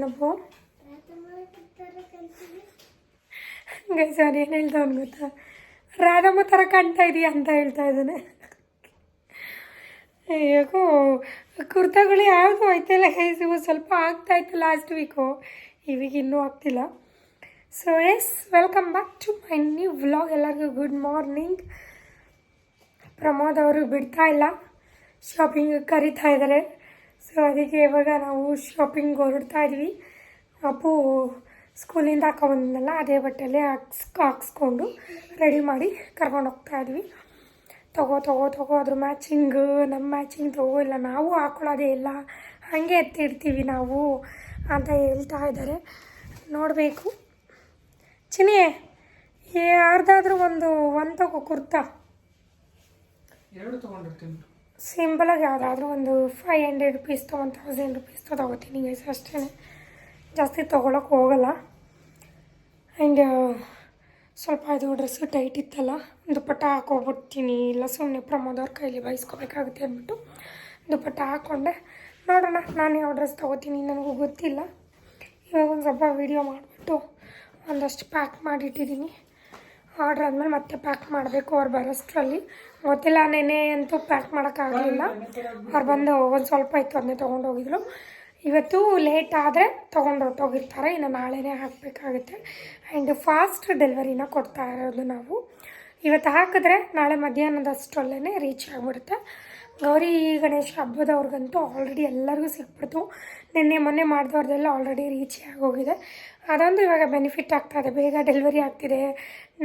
ಏನಪ್ಪ? ಗೈಸ್ ಅವ್ನು ಏನು ಹೇಳ್ದವನು ಗೊತ್ತಾ? ರಾಧಮ್ಮ ಥರ ಕಾಣ್ತಾ ಇದೀಯ ಅಂತ ಹೇಳ್ತಾ ಇದ್ದಾನೆ. ಅಯ್ಯೋ, ಕುರ್ತಾಗಳು ಯಾವುದು ಆಯ್ತಲ್ಲ ಗೈಸ್ ಇವು ಸ್ವಲ್ಪ ಆಗ್ತಾ ಇತ್ತು ಲಾಸ್ಟ್ ವೀಕು ಇವಾಗ ಇನ್ನೂ ಆಗ್ತಿಲ್ಲ. So yes welcome back to my new vlog ಎಲ್ಲರಿಗೂ ಗುಡ್ ಮಾರ್ನಿಂಗ್ ಪ್ರಮೋದ್ ಅವರು ಬಿಡ್ತಾ ಇಲ್ಲ. ಶಾಪಿಂಗ್ ಕರಿತಾ ಇದ್ದಾರೆ. ಸೊ ಅದಕ್ಕೆ ಇವಾಗ ನಾವು ಶಾಪಿಂಗ್ ಹೊರಡ್ತಾ ಇದ್ವಿ. ಅಪ್ಪು ಸ್ಕೂಲಿಂದ ಹಾಕೊಂಬಂದಲ್ಲ ಅದೇ ಬಟ್ಟೆಲ್ಲೇ ಹಾಕ್ಸ್, ಹಾಕ್ಸ್ಕೊಂಡು ರೆಡಿ ಮಾಡಿ ಕರ್ಕೊಂಡು ಹೋಗ್ತಾ ಇದ್ವಿ. ತಗೋ ತಗೋ ತಗೋ, ಅದ್ರ ಮ್ಯಾಚಿಂಗ್ ನಮ್ಮ ಮ್ಯಾಚಿಂಗ್ ತಗೋ, ಇಲ್ಲ ನಾವು ಹಾಕೊಳ್ಳೋದೇ ಇಲ್ಲ. ಹಾಗೆ ಎತ್ತಿಡ್ತೀವಿ ನಾವು ಅಂತ ಹೇಳ್ತಾ ಇದ್ದಾರೆ. ನೋಡಬೇಕು. ಚಿನಿ ಯಾರ್ದಾದ್ರೂ ಒಂದು ಒಂದು ತಗೋ ಕುರ್ತಾ. ಎರಡು ತಗೊಂಡಿರ್ತೀನಿ. ಸಿಂಪಲಾಗಿ ಯಾವುದಾದ್ರೂ ಒಂದು five hundred rupees one thousand rupees ತೊಗೋತೀನಿ guys ಅಷ್ಟೇ ಜಾಸ್ತಿ ತೊಗೊಳಕ್ಕೆ ಹೋಗಲ್ಲ. ಆ್ಯಂಡ್ ಸ್ವಲ್ಪ ಇದು ಡ್ರೆಸ್ಸು ಟೈಟ್ ಇತ್ತಲ್ಲ ದುಪ್ಪಟ್ಟ ಹಾಕೋಬಿಡ್ತೀನಿ. ಇಲ್ಲ ಸುಮ್ಮನೆ ಪ್ರಮೋದ್ ಅವ್ರ ಕೈಲಿ ಬಯಸ್ಕೋಬೇಕಾಗುತ್ತೆ ಅಂದ್ಬಿಟ್ಟು ದುಪ್ಪಟ್ಟ ಹಾಕ್ಕೊಂಡೆ ನೋಡೋಣ, ನಾನು ಯಾವ ಡ್ರೆಸ್ ತೊಗೋತೀನಿ ನನಗೂ ಗೊತ್ತಿಲ್ಲ. ಇವಾಗ ಒಂದು ಸ್ವಲ್ಪ ವೀಡಿಯೋ ಮಾಡಿಬಿಟ್ಟು ಒಂದಷ್ಟು ಪ್ಯಾಕ್ ಮಾಡಿಟ್ಟಿದ್ದೀನಿ. ಆರ್ಡ್ರ್ ಆದಮೇಲೆ ಮತ್ತೆ ಪ್ಯಾಕ್ ಮಾಡಬೇಕು ಅವ್ರು ಬರೋಷ್ಟರಲ್ಲಿ. ಗೊತ್ತಿಲ್ಲ ನೆನೆ ಅಂತೂ ಪ್ಯಾಕ್ ಮಾಡೋಕ್ಕಾಗಲಿಲ್ಲ. ಅವ್ರು ಬಂದು ಒಂದು ಸ್ವಲ್ಪ ಇತ್ತು, ಅದನ್ನೇ ತೊಗೊಂಡೋಗಿದ್ರು ಇವತ್ತು ಲೇಟ್ ಆದರೆ ತೊಗೊಂಡು ಹೊರಟೋಗಿರ್ತಾರೆ, ಇನ್ನು ನಾಳೆನೇ ಹಾಕಬೇಕಾಗುತ್ತೆ. ಆ್ಯಂಡ್ ಫಾಸ್ಟ್ ಡೆಲಿವರಿನ ಕೊಡ್ತಾ ಇರೋದು ನಾವು. ಇವತ್ತು ಹಾಕಿದ್ರೆ ನಾಳೆ ಮಧ್ಯಾಹ್ನದ ಅಷ್ಟರಲ್ಲೇ ರೀಚ್ ಆಗಿಬಿಡುತ್ತೆ. ಗೌರಿ ಗಣೇಶ ಹಬ್ಬದವ್ರಿಗಂತೂ ಆಲ್ರೆಡಿ ಎಲ್ಲರಿಗೂ ಸಿಕ್ಬಿಡ್ತು. ನಿನ್ನೆ ಮೊನ್ನೆ ಮಾಡಿದವ್ರದ್ದೆಲ್ಲ ಆಲ್ರೆಡಿ ರೀಚ್ ಆಗೋಗಿದೆ. ಅದೊಂದು ಇವಾಗ ಬೆನಿಫಿಟ್ ಆಗ್ತಾಯಿದೆ ಬೇಗ ಡೆಲಿವರಿ ಆಗ್ತಿದೆ.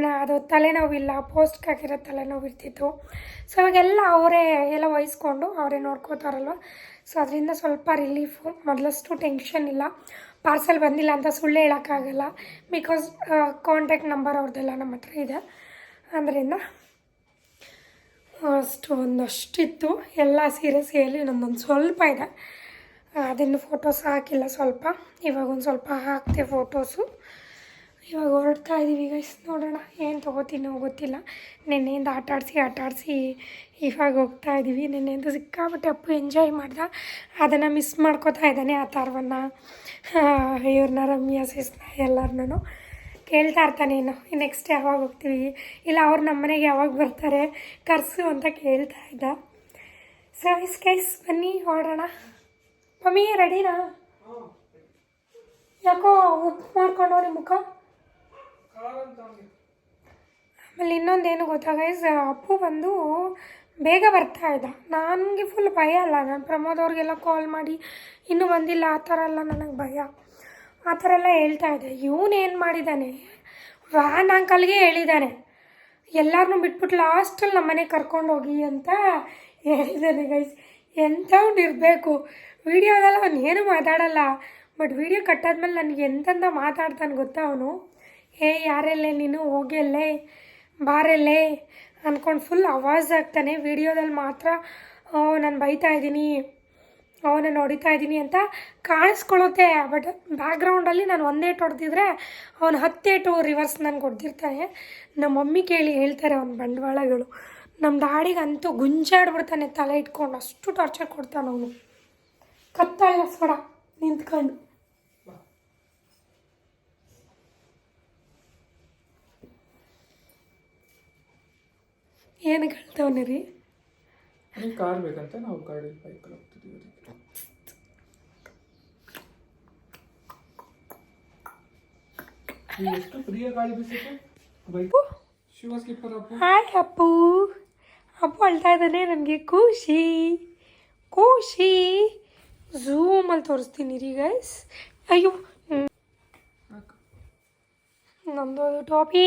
ನಾ ಅದು ತಲೆನೋವಿಲ್ಲ ಪೋಸ್ಟ್ಗೆ ಹಾಕಿರೋ ತಲೆನೋವು ಇರ್ತಿತ್ತು. ಸೊ ಇವಾಗೆಲ್ಲ ಅವರೇ ಎಲ್ಲ ವಹಿಸ್ಕೊಂಡು ಅವರೇ ನೋಡ್ಕೋತಾರಲ್ವ? ಸೊ ಅದರಿಂದ ಸ್ವಲ್ಪ ರಿಲೀಫು ಮೊದಲಷ್ಟು ಟೆನ್ಷನ್ ಇಲ್ಲ. ಪಾರ್ಸೆಲ್ ಬಂದಿಲ್ಲ ಅಂತ ಸುಳ್ಳು ಹೇಳೋಕ್ಕಾಗಲ್ಲ. ಬಿಕಾಸ್ ಕಾಂಟ್ಯಾಕ್ಟ್ ನಂಬರ್ ಅವ್ರದ್ದೆಲ್ಲ ನಮ್ಮ ಹತ್ರ ಇದೆ. ಅದರಿಂದ ಅಷ್ಟು ಒಂದಷ್ಟಿತ್ತು. ಎಲ್ಲ ಸೀರೆ ಸೇರಿ ನಂದೊಂದು ಸ್ವಲ್ಪ ಇದೆ. ಅದನ್ನು ಫೋಟೋಸ್ ಹಾಕಿಲ್ಲ ಸ್ವಲ್ಪ. ಇವಾಗ ಒಂದು ಸ್ವಲ್ಪ ಹಾಕ್ತೆ ಫೋಟೋಸು ಇವಾಗ ಹೊರಡ್ತಾ ಇದ್ದೀವಿ ಗೈಸ್ ನೋಡೋಣ ಏನು ತೊಗೋತೀನೋ ಗೊತ್ತಿಲ್ಲ. ನಿನ್ನೆಯಿಂದ ಆಟ ಆಡಿಸಿ ಆಟ ಆಡಿಸಿ ಇವಾಗ ಹೋಗ್ತಾ ಇದ್ದೀವಿ ನಿನ್ನೆಯಿಂದ ಸಿಕ್ಕಾಬಿಟ್ಟೆ ಅಪ್ಪು ಎಂಜಾಯ್ ಮಾಡ್ದ. ಅದನ್ನು ಮಿಸ್ ಮಾಡ್ಕೋತಾ ಇದ್ದಾನೆ ಆ ಥರವನ್ನು ಇವ್ರನ್ನ ರಮ್ಯ ಸಿಸ್ನ ಎಲ್ಲರನ್ನೂ. ಕೇಳ್ತಾ ಇರ್ತಾನೆ ಇನ್ನು. ನೆಕ್ಸ್ಟ್ ಯಾವಾಗ ಹೋಗ್ತೀವಿ? ಇಲ್ಲ, ಅವ್ರು ನಮ್ಮ ಮನೆಗೆ ಯಾವಾಗ ಬರ್ತಾರೆ? ಕರ್ಸು ಅಂತ ಕೇಳ್ತಾ ಇದ್ದ. ಸೊ ಇಸ್ ಕೈಸ್ ಬನ್ನಿ ಹೊರಡೋಣ ಮಮ್ಮಿ, ರೆಡಿನಾ? ಯಾಕೋ ಉಪ್ಪು ಮಾಡ್ಕೊಂಡು ನಿಮ್ಮ ಮುಖ? ಆಮೇಲೆ ಇನ್ನೊಂದೇನು ಗೊತ್ತಾ ಗೈಸ್ ಅಪ್ಪು ಬಂದು ಬೇಗ ಬರ್ತಾ ಇದ್ದ. ನನಗೆ ಫುಲ್ ಭಯ ಅಲ್ಲ, ನಾನು ಪ್ರಮೋದ್ ಅವ್ರಿಗೆಲ್ಲ ಕಾಲ್ ಮಾಡಿ, ಇನ್ನೂ ಬಂದಿಲ್ಲ, ಆ ಥರ ಎಲ್ಲ ನನಗೆ ಭಯ. ಆ ಥರ ಎಲ್ಲ ಹೇಳ್ತಾ ಇದ್ದೆ. ಇವನೇನು ಮಾಡಿದ್ದಾನೆ ವ್ಯಾನ್ ಅಂಕಲ್ಗೆ ಹೇಳಿದ್ದಾನೆ ಎಲ್ಲರನ್ನೂ ಬಿಟ್ಬಿಟ್ಟು ಲಾಸ್ಟಲ್ಲಿ ನಮ್ಮ ಮನೆಗೆ ಕರ್ಕೊಂಡು ಹೋಗಿ ಅಂತ ಹೇಳಿದ್ದಾನೆ ಗೈಸ್ ಎಂಥವ್ನು ಇರಬೇಕು? ವೀಡಿಯೋದಲ್ಲ ಅವನು ಏನು ಮಾತಾಡಲ್ಲ ಬಟ್ ವೀಡಿಯೋ ಕಟ್ಟಾದ್ಮೇಲೆ ನನಗೆ ಎಂತಂದ ಮಾತಾಡ್ತಾನೆ ಗೊತ್ತಾ ಅವನು? ಏ, ಯಾರೆಲ್ಲೇ ನೀನು? ಹೋಗೆಲ್ಲೇ ಬಾರೆಲ್ಲೇ? ಅಂದ್ಕೊಂಡು ಫುಲ್ ಅವಾಜ್ ಆಗ್ತಾನೆ. ವೀಡಿಯೋದಲ್ಲಿ ಮಾತ್ರ, ಓ, ನಾನು ಬೈತಾ ಇದ್ದೀನಿ. ಅವನನ್ನು ಹೊಡಿತಾ ಇದ್ದೀನಿ ಅಂತ ಕಾಣಿಸ್ಕೊಳ್ಳುತ್ತೆ. ಬಟ್ ಬ್ಯಾಕ್ಗ್ರೌಂಡಲ್ಲಿ ನಾನು ಒಂದೇ ಹೊಡೆದಿದ್ರೆ ಅವನು ಹತ್ತೇಟು ರಿವರ್ಸ್ ನನಗೆ ಹೊಡೆದಿರ್ತಾನೆ. ನಮ್ಮ ಮಮ್ಮಿ ಕೇಳಿ ಹೇಳ್ತಾರೆ ಅವನ ಬಂಡವಾಳಗಳು. ನಮ್ಮ ದಾಡಿಗಂತೂ ಗುಂಜಾಡ್ಬಿಡ್ತಾನೆ ತಲೆ ಇಟ್ಕೊಂಡು. ಅಷ್ಟು ಟಾರ್ಚರ್ ಕೊಡ್ತಾನೆ ಅವನು. ಕತ್ತಾಳ ಸಡ ನಿಂತ್ಕೊಂಡು. ಏನು ಕಳ್ತವನೆ ರೀ? ಕಾರ್ ಬೇಕಂತ ನಾವು ಗಾಡಿಯಲ್ಲಿ ಬೈಕಲ್ಲಿ ಹೋಗ್ತಿದ್ದೀವಿ ಅದಕ್ಕೆ. ನೀವು ಎಷ್ಟು ಪ್ರಿಯ ಗಾಳಿ ಬೀಸುತ್ತೆ bike? Shiva skipper Appu. Hi Appu. Appu ಅಳ್ತಾ ಇದ್ದಾನೆ ನನಗೆ ಖುಷಿ. ಖುಷಿ. ಝೂಮಲ್ಲಿ ತೋರಿಸ್ತೀನಿ ರೀ ಗೈಸ್ ಅಯ್ಯೋ. ನಮ್ಮದು ಟಾಪಿ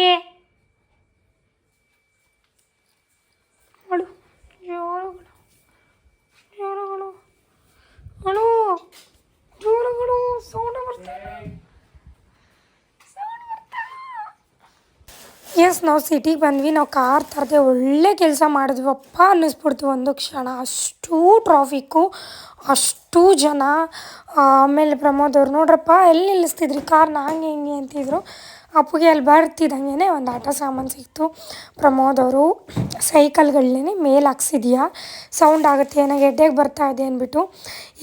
ನಾವು ಸಿಟಿಗೆ ಬಂದ್ವಿ, ನಾವು ಕಾರ್ ತರದೆ ಒಳ್ಳೆ ಕೆಲಸ ಮಾಡಿದ್ವಪ್ಪ ಅನ್ನಿಸ್ಬಿಡ್ತು ಒಂದು ಕ್ಷಣ. ಅಷ್ಟು ಟ್ರಾಫಿಕ್ಕು ಅಷ್ಟು ಜನ. ಆಮೇಲೆ ಪ್ರಮೋದ್ ಅವ್ರು, ನೋಡ್ರಪ್ಪ, ಎಲ್ಲಿ ನಿಲ್ಲಿಸ್ತಿದ್ರಿ? ಕಾರ್ನ ಹಂಗೆ ಹಿಂಗೆ ಅಂತಿದ್ರು. ಅಪ್ಪಗೆ ಅಲ್ಲಿ ಬರ್ತಿದ್ದಂಗೆ ಒಂದು ಆಟ ಸಾಮಾನು ಸಿಕ್ತು. ಪ್ರಮೋದ್ ಅವರು ಸೈಕಲ್ಗಳನ್ನೇ ಮೇಲೆ ಹಾಕ್ಸಿದ್ಯಾ? ಸೌಂಡ್ ಆಗುತ್ತೆ ನನಗೆ ಎಡ್ಡೆಗೆ ಬರ್ತಾ ಇದೆ ಅಂದ್ಬಿಟ್ಟು.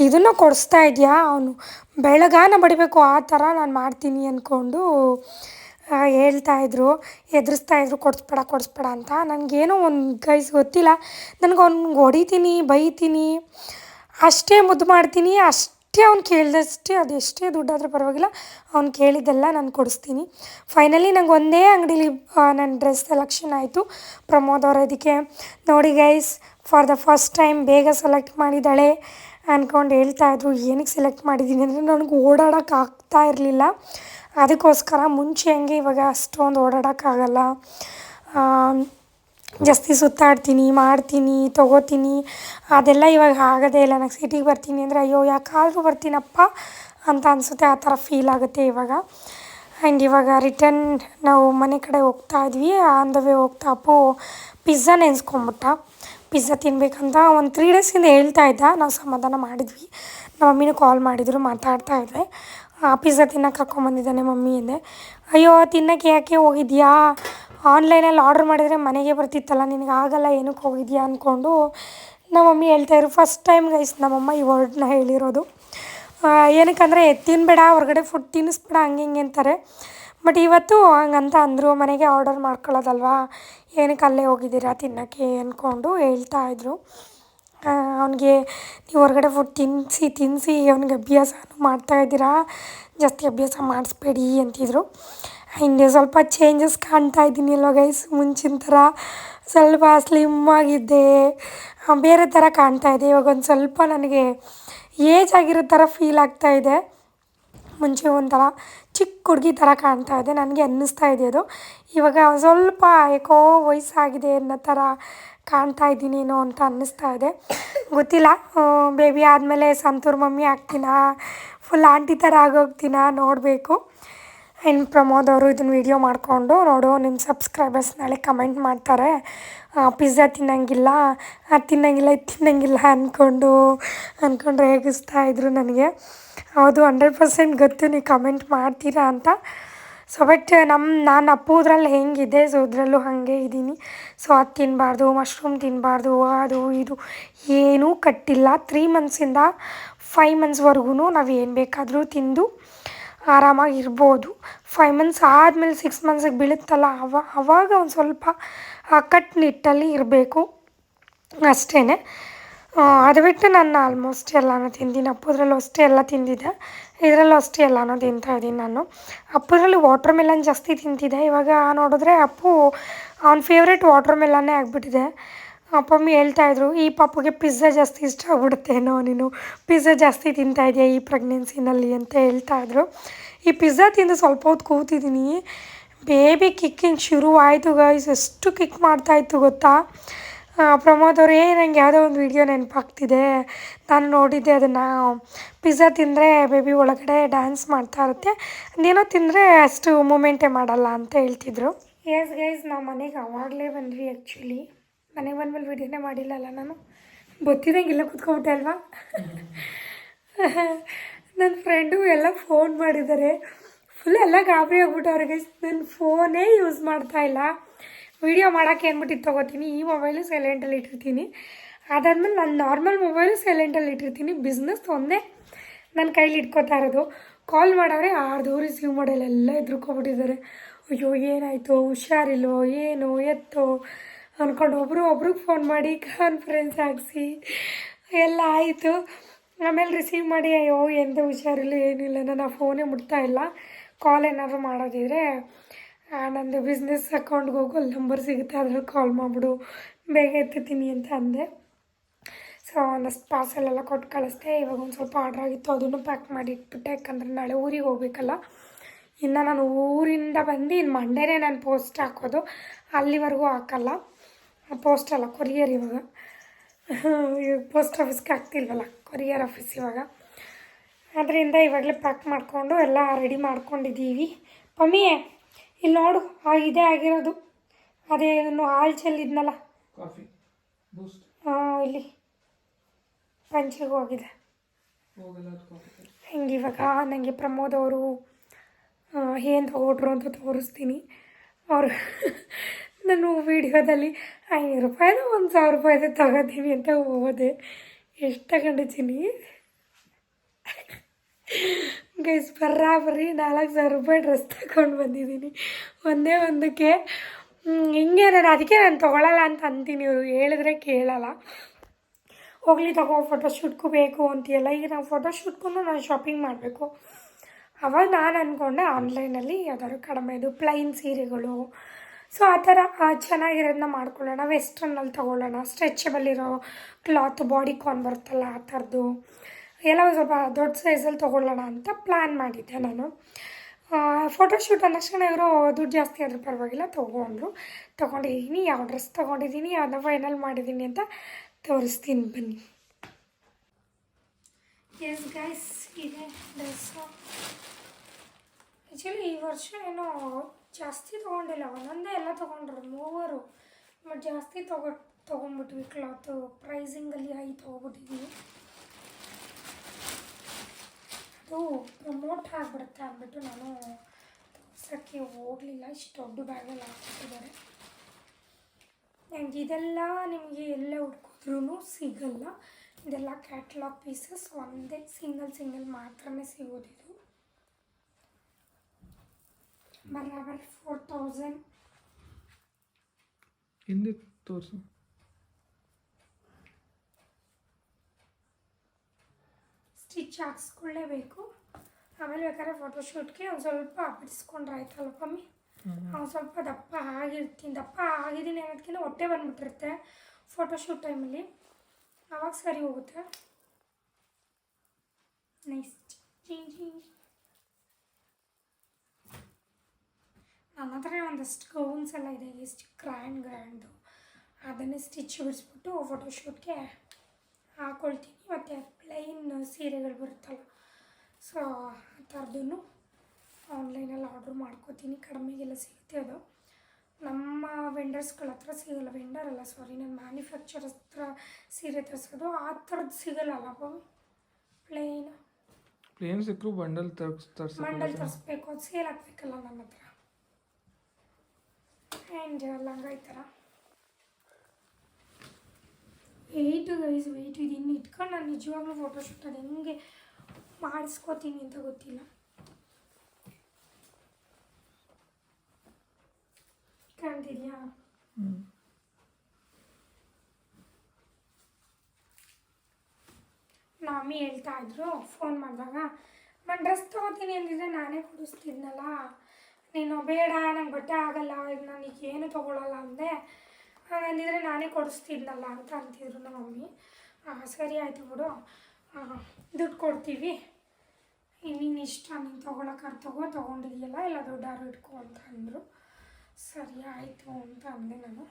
ಇದನ್ನು ಕೊಡಿಸ್ತಾ ಇದೆಯಾ ಅವನು? ಬೆಳಗಾನ ಬಡಿಬೇಕು, ಆ ಥರ ನಾನು ಮಾಡ್ತೀನಿ ಅಂದ್ಕೊಂಡು ಹೇಳ್ತಾ ಇದ್ರು ಕೊಡಿಸ್ಬೇಡ ಕೊಡಿಸ್ಬೇಡ ಅಂತ. ನನಗೇನೋ ಒಂದು ಗೈಸ್ ಗೊತ್ತಿಲ್ಲ. ನನಗೆ ಅವ್ನಿಗೆ ಹೊಡಿತೀನಿ, ಬೈತೀನಿ, ಅಷ್ಟೇ ಮುದ್ದು ಮಾಡ್ತೀನಿ, ಅಷ್ಟೇ ಅವ್ನು ಕೇಳಿದಷ್ಟೇ ಅದೆಷ್ಟೇ ದುಡ್ಡಾದರೂ ಪರವಾಗಿಲ್ಲ, ಅವ್ನು ಕೇಳಿದ್ದೆಲ್ಲ ನಾನು ಕೊಡಿಸ್ತೀನಿ. ಫೈನಲಿ ನಂಗೆ ಒಂದೇ ಅಂಗಡೀಲಿ ನನ್ನ ಡ್ರೆಸ್ ಸೆಲೆಕ್ಷನ್ ಆಯಿತು. ಪ್ರಮೋದ್ ಅವ್ರು ಇದಕ್ಕೆ ನೋಡಿ guys for the first time ಬೇಗ ಸೆಲೆಕ್ಟ್ ಮಾಡಿದ್ದಾಳೆ ಅಂದ್ಕೊಂಡು ಹೇಳ್ತಾಯಿದ್ರು ಏನಕ್ಕೆ ಸೆಲೆಕ್ಟ್ ಮಾಡಿದ್ದೀನಿ ಅಂದರೆ ನನಗೆ ಓಡಾಡೋಕ್ಕಾಗ್ತಾ ಇರಲಿಲ್ಲ. ಅದಕ್ಕೋಸ್ಕರ ಮುಂಚೆ ಹಂಗೆ ಇವಾಗ ಅಷ್ಟೊಂದು ಓಡಾಡೋಕ್ಕಾಗಲ್ಲ. ಜಾಸ್ತಿ ಸುತ್ತಾಡ್ತೀನಿ, ಮಾಡ್ತೀನಿ, ತೊಗೋತೀನಿ. ಅದೆಲ್ಲ ಇವಾಗ ಆಗೋದೇ ಇಲ್ಲ. ನಾನು ಸಿಟಿಗೆ ಬರ್ತೀನಿ ಅಂದರೆ, ಅಯ್ಯೋ, ಯಾಕಾದರೂ ಬರ್ತೀನಪ್ಪ ಅಂತ ಅನಿಸುತ್ತೆ. ಆ ಥರ ಫೀಲ್ ಆಗುತ್ತೆ ಇವಾಗ. ಆ್ಯಂಡ್ ಇವಾಗ ರಿಟರ್ನ್ ನಾವು ಮನೆ ಕಡೆ ಹೋಗ್ತಾ ಇದ್ವಿ. ಆನ್ ದ ವೇ ಹೋಗ್ತಾ ಅಪ್ಪು ಪಿಜ್ಜಾ ನೆನೆಸ್ಕೊಂಬಿಟ್ಟ. ಪಿಜ್ಜಾ ತಿನ್ಬೇಕಂತ ಒಂದು ತ್ರೀ ಡೇಸಿಂದ ಹೇಳ್ತಾ ಇದ್ದ. ನಾವು ಸಮಾಧಾನ ಮಾಡಿದ್ವಿ. ನಮ್ಮ ಮಮ್ಮಿನೂ ಕಾಲ್ ಮಾಡಿದ್ರು, ಮಾತಾಡ್ತಾ ಇದ್ದೆ. ಪಿಜ್ಜಾ ತಿನ್ನೋಕೆ ಕರ್ಕೊಂಬಂದಿದ್ದಾನೆ ಮಮ್ಮಿ ಅಂದೆ. ಅಯ್ಯೋ, ತಿನ್ನಕ್ಕೆ ಯಾಕೆ ಹೋಗಿದ್ಯಾ? ಆನ್ಲೈನಲ್ಲಿ ಆರ್ಡ್ರ್ ಮಾಡಿದರೆ ಮನೆಗೆ ಬರ್ತಿತ್ತಲ್ಲ, ನಿನಗೆ ಆಗಲ್ಲ, ಏನಕ್ಕೆ ಹೋಗಿದ್ಯಾ ಅಂದ್ಕೊಂಡು ನಮ್ಮ ಮಮ್ಮಿ ಹೇಳ್ತಾಯಿದ್ರು ಫಸ್ಟ್ ಟೈಮ್ ಗೈಸ್ ನಮ್ಮಮ್ಮ ಈ ವರ್ಡ್ನ ಹೇಳಿರೋದು. ಏನಕ್ಕಂದರೆ ತಿನ್ನಬೇಡ ಹೊರಗಡೆ ಫುಡ್ ತಿನ್ನಿಸ್ಬೇಡ, ಹಂಗೆ ಹಿಂಗೆ ಅಂತಾರೆ. ಬಟ್ ಇವತ್ತು ಹಂಗಂತ ಅಂದರು, ಮನೆಗೆ ಆರ್ಡರ್ ಮಾಡ್ಕೊಳ್ಳೋದಲ್ವಾ? ಏನಕ್ಕೆ ಅಲ್ಲೇ ಹೋಗಿದ್ದೀರಾ ತಿನ್ನೋಕ್ಕೆ ಅಂದ್ಕೊಂಡು ಹೇಳ್ತಾಯಿದ್ರು ಅವನಿಗೆ ನೀವು ಹೊರಗಡೆ ಫುಡ್ ತಿನ್ನಿಸಿ ತಿನ್ನಿಸಿ ಅವ್ನಿಗೆ ಅಭ್ಯಾಸನೂ ಮಾಡ್ತಾ ಇದ್ದೀರಾ? ಜಾಸ್ತಿ ಅಭ್ಯಾಸ ಮಾಡಿಸ್ಬೇಡಿ ಅಂತಿದ್ರು. ಹಿಂಗೆ ಸ್ವಲ್ಪ ಚೇಂಜಸ್ ಕಾಣ್ತಾ ಇದ್ದೀನಿ ಅಲ್ವ ಗೈಸ್ ಮುಂಚಿನ ಥರ ಸ್ವಲ್ಪ ಸ್ಲಿಮ್ ಆಗಿದ್ದೆ. ಬೇರೆ ಥರ ಕಾಣ್ತಾ ಇದೆ. ಇವಾಗ ಒಂದು ಸ್ವಲ್ಪ ನನಗೆ ಏಜ್ ಆಗಿರೋ ಥರ ಫೀಲ್ ಆಗ್ತಾ ಇದೆ. ಮುಂಚೆ ಒಂಥರ ಚಿಕ್ಕ ಹುಡುಗಿ ಥರ ಕಾಣ್ತಾ ಇದೆ. ನನಗೆ ಅನ್ನಿಸ್ತಾ ಇದೆ ಅದು. ಇವಾಗ ಸ್ವಲ್ಪ ಏಕೋ ವಯಸ್ಸಾಗಿದೆ ಅನ್ನೋ ಥರ ಕಾಣ್ತಾ ಇದ್ದೀನೇನೋ ಅಂತ ಅನ್ನಿಸ್ತಾ ಇದೆ. ಗೊತ್ತಿಲ್ಲ. ಬೇಬಿ ಆದಮೇಲೆ ಸಂತೂರ್ ಮಮ್ಮಿ ಆಗ್ತೀನಾ? ಫುಲ್ ಆಂಟಿ ಥರ ಆಗೋಗ್ತೀನಾ ನೋಡಬೇಕು. ಇನ್ನು ಪ್ರಮೋದ್ ಅವರು ಇದನ್ನು ವೀಡಿಯೋ ಮಾಡಿಕೊಂಡು ನೋಡು ನಿಮ್ಮ ಸಬ್ಸ್ಕ್ರೈಬರ್ಸ್ ನಾಳೆ ಕಮೆಂಟ್ ಮಾಡ್ತಾರೆ. ಪಿಜ್ಜಾ ತಿನ್ನಂಗಿಲ್ಲ ಅದು ತಿನ್ನಂಗಿಲ್ಲ, ಇದು ತಿನ್ನಂಗಿಲ್ಲ ಅಂದ್ಕೊಂಡು ಅಂದ್ಕೊಂಡು ರೇಗಿಸ್ತಾ ಇದ್ರು ನನಗೆ. ಹೌದು ಹಂಡ್ರೆಡ್ ಪರ್ಸೆಂಟ್ ಗೊತ್ತು, ನೀವು ಕಮೆಂಟ್ ಮಾಡ್ತೀರಾ ಅಂತ. ಸೊ ಬಟ್ ನಮ್ಮ ನಾನು ಅಪ್ಪುದ್ರಲ್ಲಿ ಹೆಂಗಿದೆ? ಸೊ ಅದರಲ್ಲೂ ಹಾಗೆ ಇದ್ದೀನಿ. ಸೊ ಅದು ತಿನ್ನಬಾರ್ದು ಮಶ್ರೂಮ್ ತಿನ್ನಬಾರ್ದು ಅದು, ಇದು, ಏನೂ ಕಟ್ಟಿಲ್ಲ. ತ್ರೀ ಮಂತ್ಸಿಂದ ಫೈವ್ ಮಂತ್ಸ್ವರೆಗೂ ನಾವು ಏನು ಬೇಕಾದರೂ ತಿಂದು ಆರಾಮಾಗಿ ಇರ್ಬೋದು. ಫೈವ್ ಮಂತ್ಸ್ ಆದಮೇಲೆ ಸಿಕ್ಸ್ ಮಂತ್ಸಿಗೆ ಬೀಳುತ್ತಲ್ಲ, ಅವ, ಅವಾಗ ಒಂದು ಸ್ವಲ್ಪ ಕಟ್ಟುನಿಟ್ಟಲ್ಲಿ ಇರಬೇಕು. ಅಷ್ಟೇ ಅದು ಬಿಟ್ಟು ನಾನು ಆಲ್ಮೋಸ್ಟ್ ಎಲ್ಲನೂ ತಿಂದಿನಿ. ಅಪ್ಪದ್ರಲ್ಲೂ ಅಷ್ಟೇ ಎಲ್ಲ ತಿಂದಿದ್ದೆ. ಇದರಲ್ಲೂ ಅಷ್ಟೇ ಎಲ್ಲನೂ ತಿಂತಾ ಇದ್ದೀನಿ ನಾನು. ಅಪ್ಪದ್ರಲ್ಲಿ ವಾಟರ್ ಮೆಲನ್ ಜಾಸ್ತಿ ತಿಂತಿದ್ದೆ. ಇವಾಗ ನೋಡಿದ್ರೆ ಅಪ್ಪು ಅವ್ನ ಫೇವ್ರೇಟ್ ವಾಟರ್ ಮೆಲನ್ನೇ ಆಗಿಬಿಟ್ಟಿದೆ. ಅಪ್ಪ ಮಮ್ಮಿ ಹೇಳ್ತಾಯಿದ್ರು ಈ ಪಾಪುಗೆ ಪಿಜ್ಜಾ ಜಾಸ್ತಿ ಇಷ್ಟ ಆಗ್ಬಿಡುತ್ತೇನೋ ನೀನು. ಪಿಜ್ಜಾ ಜಾಸ್ತಿ ತಿಂತಾ ಇದೆಯಾ ಈ ಪ್ರೆಗ್ನೆನ್ಸಿನಲ್ಲಿ ಅಂತ ಹೇಳ್ತಾಯಿದ್ರು ಈ ಪಿಜ್ಜಾ ತಿಂದು ಸ್ವಲ್ಪ ಹೊತ್ತು ಕೂತಿದ್ದೀನಿ. ಬೇಬಿ ಕಿಕ್ಕಿಂಗ್ ಶುರು ಆಯಿತು ಗೈಸ್ ಎಷ್ಟು ಕಿಕ್ ಮಾಡ್ತಾಯಿತ್ತು ಗೊತ್ತಾ? ಪ್ರಮೋದ್ ಅವ್ರು, ಏ, ನಂಗೆ ಯಾವುದೋ ಒಂದು ವಿಡಿಯೋ ನೆನಪಾಗ್ತಿದೆ. ನಾನು ನೋಡಿದ್ದೆ ಅದನ್ನು. ಪಿಜ್ಜಾ ತಿಂದರೆ ಬೇಬಿ ಒಳಗಡೆ ಡ್ಯಾನ್ಸ್ ಮಾಡ್ತಾ ಇರುತ್ತೆ. ಅದೇನೋ ತಿಂದರೆ ಅಷ್ಟು ಮೂಮೆಂಟೇ ಮಾಡಲ್ಲ ಅಂತ ಹೇಳ್ತಿದ್ರು. ಎಸ್ ಗೈಸ್ ನಾವು ಮನೆಗೆ ಅವಾಗಲೇ ಬಂದ್ವಿ ಆ್ಯಕ್ಚುಲಿ ಮನೆಗೆ ಬಂದ್ಮೇಲೆ ವಿಡಿಯೋನೇ ಮಾಡಿಲ್ಲಲ್ಲ ನಾನು? ಗೊತ್ತಿರೋಂಗಿಲ್ಲ ಕೂತ್ಕೊಂಬಿಟ್ಟೆ ಅಲ್ವಾ? ನನ್ನ ಫ್ರೆಂಡು ಎಲ್ಲ ಫೋನ್ ಮಾಡಿದ್ದಾರೆ. ಫುಲ್ ಎಲ್ಲ ಗಾಬರಿ ಆಗ್ಬಿಟ್ಟು ಅವ್ರಿಗೆ ನನ್ನ ಫೋನೇ ಯೂಸ್ ಮಾಡ್ತಾ ಇಲ್ಲ. ವೀಡಿಯೋ ಮಾಡೋಕ್ಕೆ ಅಂದ್ಬಿಟ್ಟು ತೊಗೋತೀನಿ. ಈ ಮೊಬೈಲು ಸೈಲೆಂಟಲ್ಲಿ ಇಟ್ಟಿರ್ತೀನಿ. ಅದಾದ್ಮೇಲೆ ನಾನು ನಾರ್ಮಲ್ ಮೊಬೈಲು ಸೈಲೆಂಟಲ್ಲಿ ಇಟ್ಟಿರ್ತೀನಿ. ಬಿಸ್ನೆಸ್ ಒಂದೇ ನನ್ನ ಕೈಲಿ ಇಟ್ಕೋತಾ ಇರೋದು. ಕಾಲ್ ಮಾಡೋರೆ ಆರ್ದು ರಿಸೀವ್ ಮಾಡಲ್ಲ ಎಲ್ಲ ಎದುರ್ಕೊಬಿಟ್ಟಿದ್ದಾರೆ. ಅಯ್ಯೋ, ಏನಾಯಿತು? ಹುಷಾರಿಲ್ವೋ? ಏನು? ಎತ್ತೋ? ಅಂದ್ಕೊಂಡು ಒಬ್ಬರು ಒಬ್ರಿಗೆ ಫೋನ್ ಮಾಡಿ ಕಾನ್ಫರೆನ್ಸ್ ಹಾಕ್ಸಿ. ಎಲ್ಲ ಆಯಿತು. ಆಮೇಲೆ ರಿಸೀವ್ ಮಾಡಿ, ಅಯ್ಯೋ, ಎಂತ ಹುಷಾರಿಲ್ಲ, ಏನಿಲ್ಲ. ನಾನು ಫೋನೇ ಮುಟ್ತಾ ಇಲ್ಲ. ಕಾಲ್ ಏನಾದರೂ ಮಾಡೋದಿದ್ರೆ ನಂದು ಬಿಸ್ನೆಸ್ ಅಕೌಂಟ್ಗೆ ಹೋಗೋ ನಂಬರ್ ಸಿಗುತ್ತೆ, ಅದ್ರಲ್ಲಿ ಕಾಲ್ ಮಾಡಿಬಿಡು. ಬೇಗ ಎತ್ತುತ್ತೀನಿ ಅಂತ ಅಂದೆ. ಸೊ ಒಂದಷ್ಟು ಪಾರ್ಸೆಲ್ ಎಲ್ಲ ಕೊಟ್ಟು ಕಳಿಸ್ದೆ. ಇವಾಗ ಒಂದು ಸ್ವಲ್ಪ ಆರ್ಡ್ರ್ ಆಗಿತ್ತು, ಅದನ್ನು ಪ್ಯಾಕ್ ಮಾಡಿ ಇಟ್ಬಿಟ್ಟೆ. ಯಾಕಂದರೆ ನಾಳೆ ಊರಿಗೆ ಹೋಗ್ಬೇಕಲ್ಲ. ಇನ್ನು ನಾನು ಊರಿಂದ ಬಂದು ಇನ್ನು ಮಂಡೇನೇ ನಾನು ಪೋಸ್ಟ್ ಹಾಕೋದು. ಅಲ್ಲಿವರೆಗೂ ಹಾಕಲ್ಲ. ಪೋಸ್ಟ್ ಅಲ್ಲ ಕೊರಿಯರ್ ಇವಾಗ. ಪೋಸ್ಟ್ ಆಫೀಸ್ಗೆ ಹಾಕ್ತಿಲ್ವಲ್ಲ ಕೊರಿಯರ್ ಆಫೀಸ್ ಇವಾಗ. ಅದರಿಂದ ಇವಾಗಲೇ ಪ್ಯಾಕ್ ಮಾಡಿಕೊಂಡು ಎಲ್ಲ ರೆಡಿ ಮಾಡ್ಕೊಂಡಿದ್ದೀವಿ ಪಮ್ಮಿ ಇಲ್ಲಿ ನೋಡು ಆ ಇದೇ ಆಗಿರೋದು. ಅದೇ ನಾನು ಹಾಲು ಚೆಲ್ಲಿದ್ನಲ್ಲ ಕಾಫಿ ಹಾಂ ಇಲ್ಲಿ ಪಂಚಿಗೆ ಹೋಗಿದೆ. ಹಿಂಗೆ ಇವಾಗ? ನನಗೆ ಪ್ರಮೋದ್ ಅವರು ಏನು ತೊಗೊಟ್ರು ಅಂತ ತೋರಿಸ್ತೀನಿ. ಅವರು ನಾನು ವೀಡಿಯೋದಲ್ಲಿ ಐನೂರು ರೂಪಾಯಿದು ಒಂದು ಸಾವಿರ ರೂಪಾಯಿದು ತಗೋತೀನಿ ಅಂತ ಹೋದೆ. ಎಷ್ಟು ತಗೊಂಡಿದ್ದೀನಿ? ಗೈಸ್ ಬರಾಬರಿ ನಾಲ್ಕು ಸಾವಿರ ರೂಪಾಯಿ ಡ್ರೆಸ್ ತಗೊಂಡು ಬಂದಿದ್ದೀನಿ. ಒಂದೇ ಒಂದಕ್ಕೆ. ಹಿಂಗೆ ನಾನು ಅದಕ್ಕೆ ನಾನು ತೊಗೊಳಲ್ಲ ಅಂತ ಅಂತೀನಿ ಇವರು. ಹೇಳಿದ್ರೆ ಕೇಳಲ್ಲ. ಹೋಗಲಿ ತಗೋ ಫೋಟೋಶೂಟ್ಗೂ ಬೇಕು ಅಂತೀಯಲ್ಲ. ಈಗ ನಾವು ಫೋಟೋಶೂಟ್ಗೂ ನಾನು ಶಾಪಿಂಗ್ ಮಾಡಬೇಕು. ಅವಾಗ ನಾನು ಅಂದ್ಕೊಂಡೆ ಆನ್ಲೈನಲ್ಲಿ ಯಾವ್ದಾದ್ರು ಕಡಿಮೆದು ಪ್ಲೈನ್ ಸೀರೆಗಳು. ಸೊ ಆ ಥರ ಚೆನ್ನಾಗಿರೋದನ್ನ ಮಾಡ್ಕೊಳ್ಳೋಣ. ವೆಸ್ಟ್ರನ್ನಲ್ಲಿ ತೊಗೊಳ್ಳೋಣ. ಸ್ಟ್ರೆಚಬಲ್ ಇರೋ ಕ್ಲಾತ್ ಬಾಡಿ ಕಾನ್ ಬರುತ್ತಲ್ಲ, ಆ ಥರದ್ದು. ಎಲ್ಲ ಸ್ವಲ್ಪ ದೊಡ್ಡ ಸೈಜಲ್ಲಿ ತೊಗೊಳ್ಳೋಣ ಅಂತ ಪ್ಲ್ಯಾನ್ ಮಾಡಿದ್ದೆ ನಾನು. ಫೋಟೋಶೂಟ್ ತಕ್ಷಣ ಇವರು ದುಡ್ಡು ಜಾಸ್ತಿ ಆದರೂ ಪರವಾಗಿಲ್ಲ, ತೊಗೊಂಡ್ರು. ತೊಗೊಂಡಿದ್ದೀನಿ, ಯಾವ ಡ್ರೆಸ್ ತೊಗೊಂಡಿದ್ದೀನಿ ಯಾವ್ದು ಫೈನಲ್ ಮಾಡಿದ್ದೀನಿ ಅಂತ ತೋರಿಸ್ತೀನಿ ಬನ್ನಿ. ಎಸ್ ಗೈಸ್ ಇದೆ ಡ್ರೆಸ್ಸು ಆ್ಯಕ್ಚುಲಿ ಈ ವರ್ಷ ಏನೋ ಜಾಸ್ತಿ ತೊಗೊಂಡಿಲ್ಲ. ಒಂದೊಂದೇ ಎಲ್ಲ ತೊಗೊಂಡ್ರು, ಮೂವರು. ಬಟ್ ಜಾಸ್ತಿ ತೊಗೊ ತೊಗೊಂಡ್ಬಿಟ್ವಿ ಕ್ಲಾತು ಪ್ರೈಸಿಂಗಲ್ಲಿ ಹೈ ತೊಗೊಬಿಟ್ಟಿದ್ದೀವಿ ಅದು ಪ್ರಮೋಟ್ ಆಗಿಬಿಡುತ್ತೆ ಅಂದ್ಬಿಟ್ಟು ನಾನು ತೋರ್ಸೋಕ್ಕೆ ಹೋಗಲಿಲ್ಲ. ಇಷ್ಟು ದೊಡ್ಡ ಬ್ಯಾಗಲ್ಲಿ ಹಾಕ್ಬಿಟ್ಟಿದ್ದಾರೆ. ಆ್ಯಂಡ್ ಇದೆಲ್ಲ ನಿಮಗೆ ಎಲ್ಲೇ ಹುಡ್ಕಿದ್ರೂ ಸಿಗಲ್ಲ. ಇದೆಲ್ಲ ಕ್ಯಾಟ್ಲಾಗ್ ಪೀಸಸ್ ಒಂದೇ ಸಿಂಗಲ್ ಸಿಂಗಲ್ ಮಾತ್ರನೇ ಸಿಗೋದಿದು ಬರಾಬರ್ ಫೋರ್ ತೌಸಂಡ್ ಹಿಂದೆ ತೋರಿಸು. ಸ್ಟಿಚ್ ಹಾಕ್ಸ್ಕೊಳ್ಳೇಬೇಕು. ಆಮೇಲೆ ಬೇಕಾದ್ರೆ ಫೋಟೋಶೂಟ್ಗೆ ಒಂದು ಸ್ವಲ್ಪ ಬಿಡಿಸ್ಕೊಂಡ್ರೆ ಆಯ್ತಲ್ಲ ಕಮ್ಮಿ ಒಂದು ಸ್ವಲ್ಪ ದಪ್ಪ ಆಗಿರ್ತೀನಿ. ದಪ್ಪ ಆಗಿದ್ದೀನಿ ಅನ್ನೋದಕ್ಕಿಂತ ಹೊಟ್ಟೆ ಬಂದ್ಬಿಟ್ಟಿರುತ್ತೆ ಫೋಟೋಶೂಟ್ ಟೈಮಲ್ಲಿ ಆವಾಗ ಸರಿ ಹೋಗುತ್ತೆ. ನೈಸ್ ನನ್ನ ಹತ್ರ ಒಂದಷ್ಟು ಗೌನ್ಸ್ ಎಲ್ಲ ಇದೆ. ಎಷ್ಟು ಗ್ರ್ಯಾಂಡ್ ಗ್ರ್ಯಾಂಡು ಅದನ್ನೇ ಸ್ಟಿಚ್ ಬಿಡಿಸ್ಬಿಟ್ಟು ಫೋಟೋಶೂಟ್ಗೆ ಹಾಕ್ಕೊಳ್ತೀನಿ ಮತ್ತು ಪ್ಲೈನ್ ಸೀರೆಗಳು ಬರುತ್ತಲ್ಲ. ಸೊ ಆ ಥರದ್ದು ಆನ್ಲೈನಲ್ಲಿ ಆರ್ಡ್ರ್ ಮಾಡ್ಕೋತೀನಿ. ಕಡಿಮೆಗೆಲ್ಲ ಸಿಗುತ್ತೆ ಅದು. ನಮ್ಮ ವೆಂಡರ್ಸ್ಗಳ ಹತ್ರ ಸಿಗೋಲ್ಲ. ವೆಂಡರ್ ಅಲ್ಲ ಸಾರಿ ನನ್ನ ಮ್ಯಾನುಫ್ಯಾಕ್ಚರ್ ಹತ್ರ ಸೀರೆ ತರಿಸೋದು. ಆ ಥರದ್ದು ಸಿಗಲ್ಲಲ್ಲ ಪ್ಲೈನ್ ಪ್ಲೇನ್ ಸಿಕ್ಕರು ಬಂಡಲ್ ತರ್ಸ್ ಬಂಡಲ್ ತರ್ಸ ತರಿಸ್ಬೇಕು. ಅದು ಸೇಲ್ ಆಗಬೇಕಲ್ಲ ನನ್ನ ಹತ್ರ. ಆ್ಯಂಡ್ ಲಂಗ ಈ ಥರ ವೆಯ್ಟು ಗೈಸ್ ವೆಯ್ಟ್ ಇದು ಇನ್ನು ಇಟ್ಕೊಂಡು ನಾನು ನಿಜವಾಗ್ಲೂ ಫೋಟೋಶೂಟ್ ಅದು ಹೆಂಗೆ ಮಾಡಿಸ್ಕೋತೀನಿ ಅಂತ ಗೊತ್ತಿಲ್ಲ. ಕಾಣ್ತಿದ್ಯಾ? ಮಮ್ಮಿ ಹೇಳ್ತಾ ಇದ್ರು ಫೋನ್ ಮಾಡಿದಾಗ ನಾನು ಡ್ರೆಸ್ ತೊಗೋತೀನಿ ಅಂದಿದ್ರೆ ನಾನೇ ಕೊಡಿಸ್ತಿದ್ನಲ್ಲ. ನೀನು ಬೇಡ ನಂಗೆ ಬಟ್ಟೆ ಆಗಲ್ಲ ಈಗ ನನಗೆ ಏನು ತೊಗೊಳಲ್ಲ ಅಂದೆ. ಅಂದಿದ್ರೆ ನಾನೇ ಕೊಡಿಸ್ತಿದ್ನಲ್ಲ ಅಂತ ಅಂತಿದ್ರು ನಮ್ಮ ಮಮ್ಮಿ. ಸರಿ ಆಯಿತು ಬಿಡು. ದುಡ್ಡು ಕೊಡ್ತೀವಿ. ನೀನು ಇಷ್ಟ ನೀನು ತೊಗೊಳಕ್ಕಾರು ತಗೋ ತೊಗೊಂಡಿದೆಯಲ್ಲ ಇಲ್ಲ ದುಡ್ಡಾರು ಇಟ್ಕೊ ಅಂತ ಅಂದರು. ಸರಿ ಆಯಿತು ಅಂತ ಅಂದೆ ನಾನು.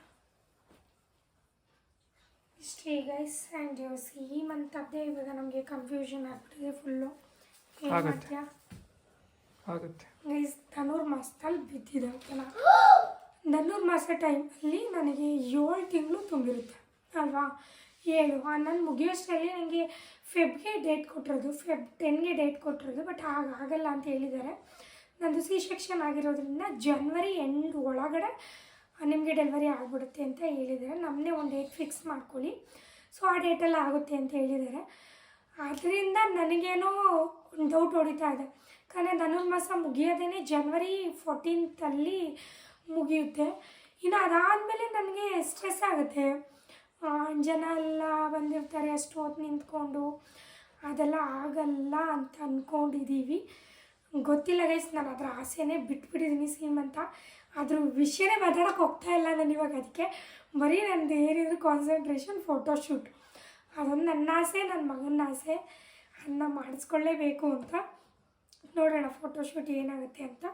ಇಷ್ಟೇ ಗೈಸ್ ಆ್ಯಂಡ್ ಈ ಮಂತ್ ಅದೇ ಇವಾಗ ನಮಗೆ ಕನ್ಫ್ಯೂಷನ್ ಆಗ್ಬಿಟ್ಟಿದೆ ಫುಲ್ಲು ಏನು ಆಗತ್ತೆ. ಮಾಡ್ತೀಯಾ? ಆಗುತ್ತೆ. ಗೈಸ್ ಧನುರ್ಮಾಸದಲ್ಲಿ ಬಿದ್ದಿದೆ ಓಕೆನಾ ಧನುರ್ಮಾಸ ಟೈಮಲ್ಲಿ ನನಗೆ ಏಳು ತಿಂಗಳು ತುಂಬಿರುತ್ತೆ, ಅಲ್ವಾ? ಏಳು. ನಾನು ಮುಗಿಯೋಷ್ಟರಲ್ಲಿ ನನಗೆ ಫೆಬ್ಗೆ ಡೇಟ್ ಕೊಟ್ಟಿರೋದು. ಫೆಬ್ ಟೆನ್ಗೆ ಡೇಟ್ ಕೊಟ್ಟಿರೋದು ಬಟ್ ಹಾಗಾಗಲ್ಲ ಅಂತ ಹೇಳಿದ್ದಾರೆ. ನಂದು ಸಿ ಸೆಕ್ಷನ್ ಆಗಿರೋದ್ರಿಂದ ಜನ್ವರಿ ಎಂಡ್ ಒಳಗಡೆ ನಿಮಗೆ ಡೆಲಿವರಿ ಆಗಿಬಿಡುತ್ತೆ ಅಂತ ಹೇಳಿದ್ದಾರೆ. ನಮ್ಮನ್ನೇ ಒಂದು ಡೇಟ್ ಫಿಕ್ಸ್ ಮಾಡ್ಕೊಳ್ಳಿ. ಸೊ ಆ ಡೇಟಲ್ಲಿ ಆಗುತ್ತೆ ಅಂತ ಹೇಳಿದ್ದಾರೆ. ಅದರಿಂದ ನನಗೇನೋ ಒಂದು ಡೌಟ್ ಹೊಡಿತಾ ಇದೆ. ಯಾಕಂದರೆ ಧನುರ್ಮಾಸ ಮುಗಿಯೋದೇ ಜನ್ವರಿ ಫೋರ್ಟೀನ್ತಲ್ಲಿ ಮುಗಿಯುತ್ತೆ. ಇನ್ನು ಅದಾದಮೇಲೆ ನನಗೆ ಸ್ಟ್ರೆಸ್ ಆಗುತ್ತೆ. ಜನ ಎಲ್ಲ ಬಂದಿರ್ತಾರೆ, ಅಷ್ಟು ಹೊತ್ತು ನಿಂತ್ಕೊಂಡು. ಅದೆಲ್ಲ ಆಗಲ್ಲ ಅಂತ ಅಂದ್ಕೊಂಡಿದ್ದೀವಿ ಗೊತ್ತಿಲ್ಲ ಗೈಸ್ ನಾನು ಅದರ ಆಸೆನೇ ಬಿಟ್ಬಿಟ್ಟಿದ್ದೀನಿ ಅಂತ ಅದ್ರ ವಿಷಯನೇ ಮಾತಾಡೋಕೆ ಹೋಗ್ತಾ ಇಲ್ಲ ನಾನು ಇವಾಗ ಅದಕ್ಕೆ. ಬರೀ ನಂದು ಏನಿದ್ರು ಕಾನ್ಸಂಟ್ರೇಷನ್ ಫೋಟೋಶೂಟ್ ಅದೊಂದು ನನ್ನ ಆಸೆ ನನ್ನ ಮಗನ ಆಸೆ. ಅದನ್ನ ಮಾಡಿಸ್ಕೊಳ್ಳೇಬೇಕು ಅಂತ. ನೋಡೋಣ ಫೋಟೋಶೂಟ್ ಏನಾಗುತ್ತೆ ಅಂತ.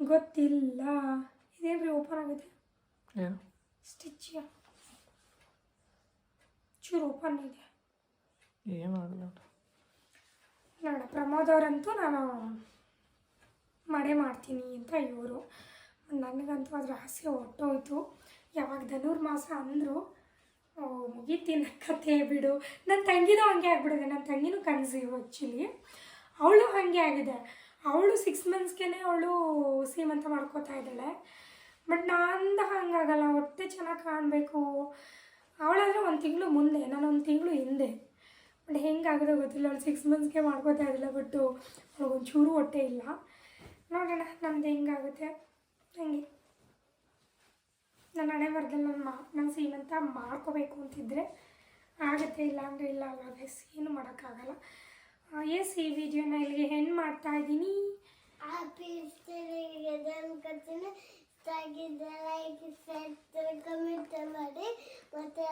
ಗೊತ್ತಿಲ್ಲ. ಇದೇನ್ರಿ ಓಪನ್ ಆಗಿದೆ. ಏನು ಸ್ಟಿಚ್ ಚೂರು ಓಪನ್ ಇದೆ. ಏನು ಆಗಲ್ಲ ನೋಡ. ಪ್ರಮೋದ್ ಅವರಂತೂ ನಾನು ಮಾಡೇ ಮಾಡ್ತೀನಿ ಅಂತ ಇವರು. ನನಗಂತೂ ಅದ್ರ ಆಸೆ ಹೊಟ್ಟೋಯ್ತು ಯಾವಾಗ ಧನುರ್ಮಾಸ ಅಂದರು ಮುಗೀತಿನ ಕತೆ ಬಿಡು. ನನ್ನ ತಂಗಿನೂ ಹಾಗೆ ಆಗ್ಬಿಡಿದೆ ನನ್ನ ತಂಗಿನೂ ಕನ್ಸೀವ್ ಆ್ಯಕ್ಚುಲಿ ಅವಳು ಹಾಗೆ ಆಗಿದೆ. ಅವಳು ಸಿಕ್ಸ್ ಮಂತ್ಸ್ಗೆ ಅವಳು ಸೀಮಂತ ಮಾಡ್ಕೋತಾ ಇದ್ದಾಳೆ. ಬಟ್ ನಂದು ಹಂಗಾಗಲ್ಲ, ಹೊಟ್ಟೆ ಚೆನ್ನಾಗಿ ಕಾಣಬೇಕು. ಅವಳಾದರೆ ಒಂದು ತಿಂಗಳು ಮುಂದೆ, ನಾನು ಒಂದು ತಿಂಗಳು ಹಿಂದೆ. ಬಟ್ ಹೆಂಗಾಗೋದು ಗೊತ್ತಿಲ್ಲ, ಅವಳು ಸಿಕ್ಸ್ ಮಂತ್ಸ್ಗೆ ಮಾಡ್ಕೋತಾ ಇದ್ದಿಲ್ಲ ಬಟ್ಟು ಅವಳಿಗೊಂಚೂರು ಹೊಟ್ಟೆ ಇಲ್ಲ. ನೋಡೋಣ, ನಮ್ದು ಹೆಂಗಾಗುತ್ತೆ. ಹಂಗೆ. ನನ್ನ ಹಣೆ ಬರದಲ್ಲಿ ನನ್ನ ಮಾ ನನ್ನ ಸೀಮಂತ ಮಾಡ್ಕೋಬೇಕು ಅಂತಿದ್ರೆ ಆಗುತ್ತೆ, ಇಲ್ಲ ಅಂದರೆ ಇಲ್ಲ ಅಲ್ಲ ಗೈಸ್ ಏನು ಮಾಡೋಕ್ಕಾಗಲ್ಲ. ಎಸ್ ಈ ವಿಡಿಯೋನ ಇಲ್ಲಿಗೆ ಹೆಣ್ಣು ಮಾಡ್ತಾ ಇದ್ದೀನಿ. ಹ್ಯಾಪಿ ಅನ್ಕೊತೀನಿ ಇಷ್ಟಾಗಿದ್ದ ಲೈಕ್ ಶೇರ್ ಕಮೆಂಟ್ ಮಾಡಿ ಮತ್ತೆ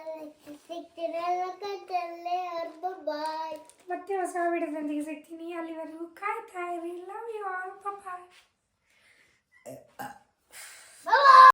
ಸಿಕ್ತಿರಲ್ಲ ಕತ್ತಲ್ಲೇ ಅವ್ರದ್ದು ಬಾಯ್ ಮತ್ತೆ ಹೊಸ ವಿಡಿಯೋದೊಂದಿಗೆ ಸಿಗ್ತೀನಿ ಅಲ್ಲಿವರೆಗೂ ಕಾಯ್ತಾ ಇರಿ love you all bye bye